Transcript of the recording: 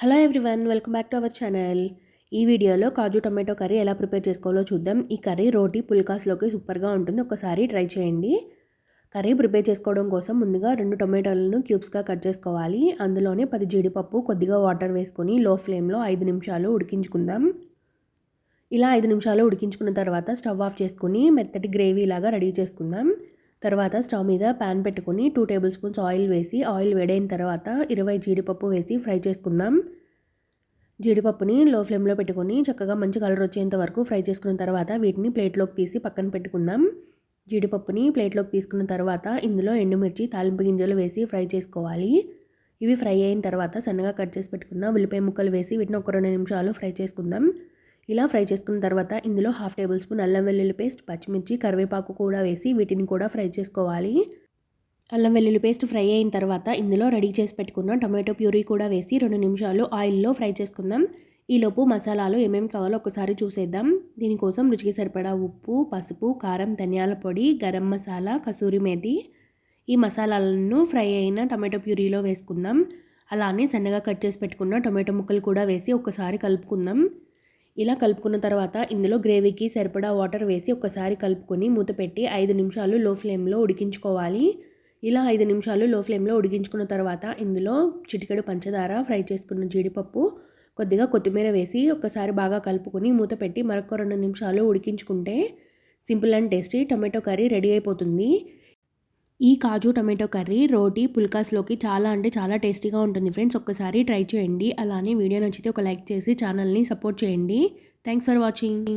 Hello everyone welcome back to our channel. ఈ వీడియోలో kaju tomato curry ఎలా ప్రిపేర్ చేసుకోవాలో చూద్దాం. ఈ కర్రీ రోటీ పుల్కాస్లోకి సూపర్గా ఉంటుంది. ఒకసారి ట్రై చేయండి. కర్రీ ప్రిపేర్ చేసుకోవడం కోసం ముందుగా రెండు టొమాటోలను క్యూబ్స్గా కట్ చేసుకోవాలి. అందులోనే పది జీడిపప్పు కొద్దిగా వాటర్ వేసుకొని లో ఫ్లేమ్లో ఐదు నిమిషాలు ఉడికించుకుందాం. ఇలా ఐదు నిమిషాలు ఉడికించుకున్న తర్వాత స్టవ్ ఆఫ్ చేసుకుని మెత్తటి గ్రేవీ లాగా రెడీ చేసుకుందాం. తర్వాత స్టవ్ మీద ప్యాన్ పెట్టుకుని టూ టేబుల్ స్పూన్స్ ఆయిల్ వేసి ఆయిల్ వేడైన తర్వాత ఇరవై జీడిపప్పు వేసి ఫ్రై చేసుకుందాం. జీడిపప్పుని లో ఫ్లేమ్లో పెట్టుకొని చక్కగా మంచి కలర్ వచ్చేంత వరకు ఫ్రై చేసుకున్న తర్వాత వీటిని ప్లేట్లోకి తీసి పక్కన పెట్టుకుందాం. జీడిపప్పుని ప్లేట్లోకి తీసుకున్న తర్వాత ఇందులో ఎండుమిర్చి తాలింపు గింజలు వేసి ఫ్రై చేసుకోవాలి. ఇవి ఫ్రై అయిన తర్వాత సన్నగా కట్ చేసి పెట్టుకున్న ఉల్లిపాయ ముక్కలు వేసి వీటిని ఒక రెండు నిమిషాలు ఫ్రై చేసుకుందాం. ఇలా ఫ్రై చేసుకున్న తర్వాత ఇందులో హాఫ్ టేబుల్ స్పూన్ అల్లం వెల్లుల్లి పేస్ట్ పచ్చిమిర్చి కరివేపాకు కూడా వేసి వీటిని కూడా ఫ్రై చేసుకోవాలి. అల్లం వెల్లుల్లి పేస్ట్ ఫ్రై అయిన తర్వాత ఇందులో రెడీ చేసి పెట్టుకున్న టమాటో ప్యూరీ కూడా వేసి రెండు నిమిషాలు ఆయిల్లో ఫ్రై చేసుకుందాం. ఈలోపు మసాలాలు ఏమేమి కావాలో ఒకసారి చూసేద్దాం. దీనికోసం రుచికి సరిపడా ఉప్పు పసుపు కారం ధనియాల పొడి గరం మసాలా కసూరి మేతి. ఈ మసాలాలను ఫ్రై అయిన టమాటో ప్యూరీలో వేసుకుందాం. అలానే సన్నగా కట్ చేసి పెట్టుకున్న టమాటో ముక్కలు కూడా వేసి ఒకసారి కలుపుకుందాం. ఇలా కలుపుకున్న తర్వాత ఇందులో గ్రేవీకి సరిపడా వాటర్ వేసి ఒకసారి కలుపుకొని మూత పెట్టి ఐదు నిమిషాలు లో ఫ్లేమ్లో ఉడికించుకోవాలి. ఇలా ఐదు నిమిషాలు లో ఫ్లేమ్లో ఉడికించుకున్న తర్వాత ఇందులో చిటికెడు పంచదార ఫ్రై చేసుకున్న జీడిపప్పు కొద్దిగా కొత్తిమీర వేసి ఒకసారి బాగా కలుపుకొని మూత పెట్టి మరొక రెండు నిమిషాలు ఉడికించుకుంటే simple and tasty tomato curry ready అయిపోతుంది. ఈ కాజు టమాటో కర్రీ రోటీ పుల్కాస్లోకి చాలా అంటే చాలా టేస్టీగా ఉంటుంది ఫ్రెండ్స్. ఒక్కసారి ట్రై చేయండి. అలానే వీడియో నచ్చితే ఒక లైక్ చేసి ఛానల్ని సపోర్ట్ చేయండి. Thanks for watching.